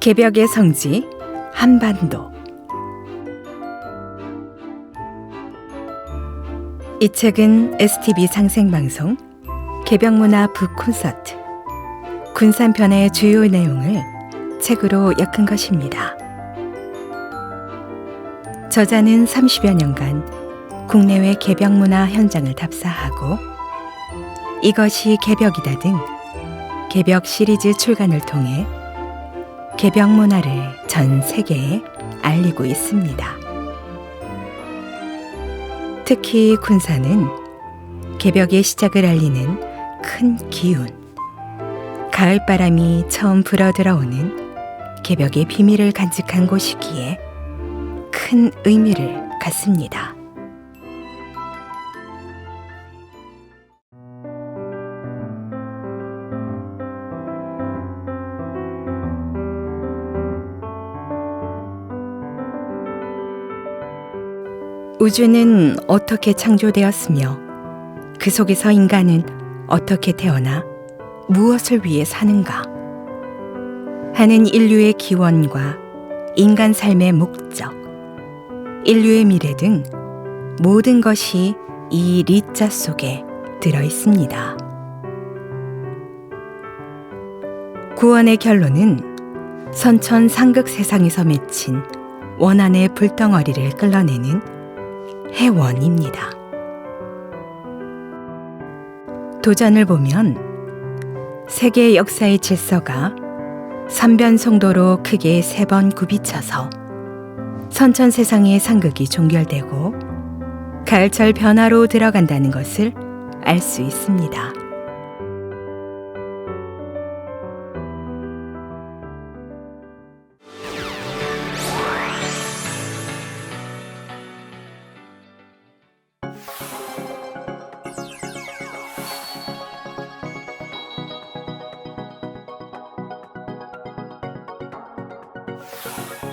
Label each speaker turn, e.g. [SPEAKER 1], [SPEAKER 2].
[SPEAKER 1] 개벽의 성지 한반도 이 책은 STV 상생방송 개벽문화 북콘서트 군산편의 주요 내용을 책으로 엮은 것입니다. 저자는 30여 년간 국내외 개벽문화 현장을 답사하고 이것이 개벽이다 등 개벽 시리즈 출간을 통해 개벽 문화를 전 세계에 알리고 있습니다. 특히 군산은 개벽의 시작을 알리는 큰 기운, 가을 바람이 처음 불어 들어오는 개벽의 비밀을 간직한 곳이기에 큰 의미를 갖습니다. 우주는 어떻게 창조되었으며 그 속에서 인간은 어떻게 태어나 무엇을 위해 사는가 하는 인류의 기원과 인간 삶의 목적, 인류의 미래 등 모든 것이 이 리자 속에 들어 있습니다. 구원의 결론은 선천 상극 세상에서 맺힌 원한의 불덩어리를 끌어내는 해원입니다. 도전을 보면 세계 역사의 질서가 삼변송도로 크게 세 번 굽이쳐서 선천 세상의 상극이 종결되고 가을철 변화로 들어간다는 것을 알 수 있습니다. Thank you.